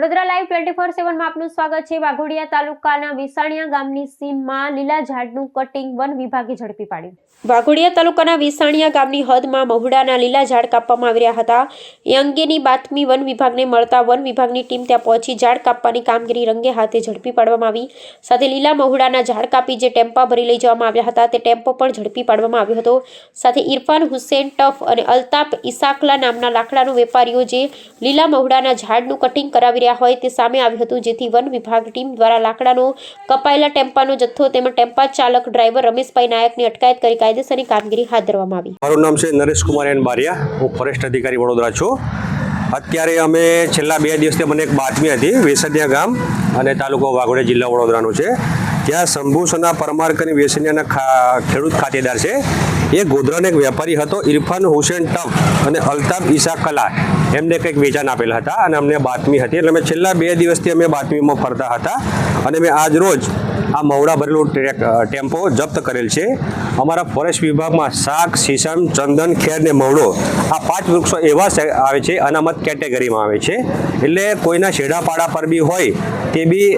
ഇവിടെ Vadodara live twenty આપનું સ્વાગત છે. વાઘોડિયા તાલુકાના વિસાણિયા ગામની સીમમાં લીલા ઝાડનું કટિંગ વન વિભાગે ઝડપી પાડ્યું. વાઘોડિયા તાલુકાના વિસાણિયા ગામની હદમાં મહુડાના લીલા ઝાડ કાપવામાં આવી હતા. એ બાતમી વન વિભાગને મળતા વન વિભાગની ટીમ ત્યાં પહોંચી ઝાડ કાપવાની કામગીરી રંગે હાથે ઝડપી પાડવામાં આવી. સાથે લીલા મહુડાના ઝાડ કાપી જે ટેમ્પા ભરી લઈ જવામાં આવ્યા હતા, તે ટેમ્પો પણ ઝડપી પાડવામાં આવ્યો હતો. સાથે ઇરફાન હુસેન ટફ અને અલ્તાફ ઇસાકલા નામના લાકડાના વેપારીઓ જે લીલા મહુડાના ઝાડનું કટિંગ કરાવી રહ્યા હોય તે સામે આવ્યું હતું, જેથી વન વિભાગ ટીમ દ્વારા લાકડાનો કપાયેલા ટેમ્પાનો જથ્થો તેમજ ટેમ્પા ચાલક ડ્રાઈવર રમેશભાઈ નાયકની અટકાયત કરી કાયદેસરની કામગીરી હાથ ધરવામાં આવી. મારું નામ છે નરેશ કુમાર એન બારિયા. હું ફોરેસ્ટ અધિકારી વડોદરા છું. અત્યારે અમે છેલ્લા બે દિવસથી મને એક બાતમી હતી, વેસદિયા ગામ અને તાલુકો વાઘોડિયા જિલ્લા વડોદરાનું છે. ત્યાં શંભુસના પરમાર કરીને વેસડિયાના ખા, ખેડૂત ખાતેદાર છે, એ ગોધરાનો એક વેપારી હતો, ઇરફાન હુસેન ટફ અને અલ્તાફ ઈસા કલા એમને કંઈક વેચાણ આપેલા હતા અને અમને બાતમી હતી. એટલે અમે છેલ્લા બે દિવસથી અમે બાતમીમાં ફરતા હતા અને મેં આજ રોજ આ મવડા ભરેલો ટેમ્પો જપ્ત કરેલ છે. અમારા ફોરેસ્ટ વિભાગમાં શાક સીસમ ચંદન, ખેર ને મવડો આ પાંચ વૃક્ષો એવા આવે છે, અનામત કેટેગરીમાં આવે છે. એટલે કોઈના શેડાપાડા પર બી હોય તે બી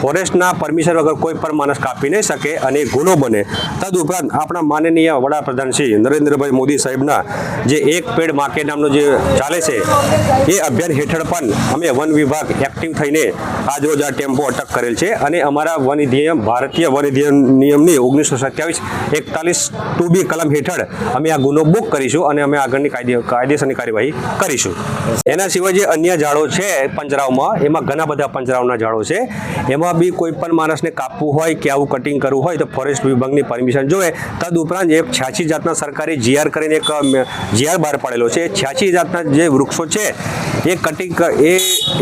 ફોરેસ્ટના પરમિશન વગર કોઈ પણ માણસ કાપી નહીં શકે અને ગુનો બને. તદુપરાંત આપણા માનનીય વડાપ્રધાન શ્રી નરેન્દ્રભાઈ મોદી સાહેબના જે એક પેડ માકે નામનો જે ચાલે છે, એ અભિયાન હેઠળ પણ અમે વન વિભાગ એક્ટિવ થઈને આજરોજ આ ટેમ્પો અટક કરેલ છે અને અમારા વન નિયમ ભારતીય વન નિયમની ઓગણીસો સત્યાવીસ એકતાલીસ ટુ બી કલમ હેઠળ અમે આ ગુનો બુક કરીશું અને અમે આગળની કાયદેસરની કાર્યવાહી કરીશું. એના સિવાય જે અન્ય ઝાડો છે પંજરાવમાં, એમાં ઘણા બધા પંજરાવના ઝાડો છે. એમાં બી કોઈ પણ માણસને કાપવું હોય કે આવું કટિંગ કરવું હોય તો ફોરેસ્ટ વિભાગની પરમિશન જોઈએ તદ ઉપરાંત એક છ્યાસી જાતના સરકારી જીઆર કરીને એક જીઆર બહાર પાડેલો છે. છ્યાસી જાતના જે વૃક્ષો છે, એ કટિંગ એ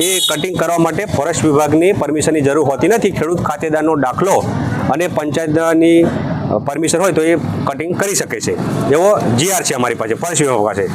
એ કટિંગ કરવા માટે ફોરેસ્ટ વિભાગની પરમિશનની જરૂર હોતી નથી. ખેડૂત ખાતેદારનો દાખલો અને પંચાયતની પરમિશન હોય તો એ કટિંગ કરી શકે છે. એવો જીઆર છે અમારી પાસે ફોરેસ્ટ વિભાગ પાસે.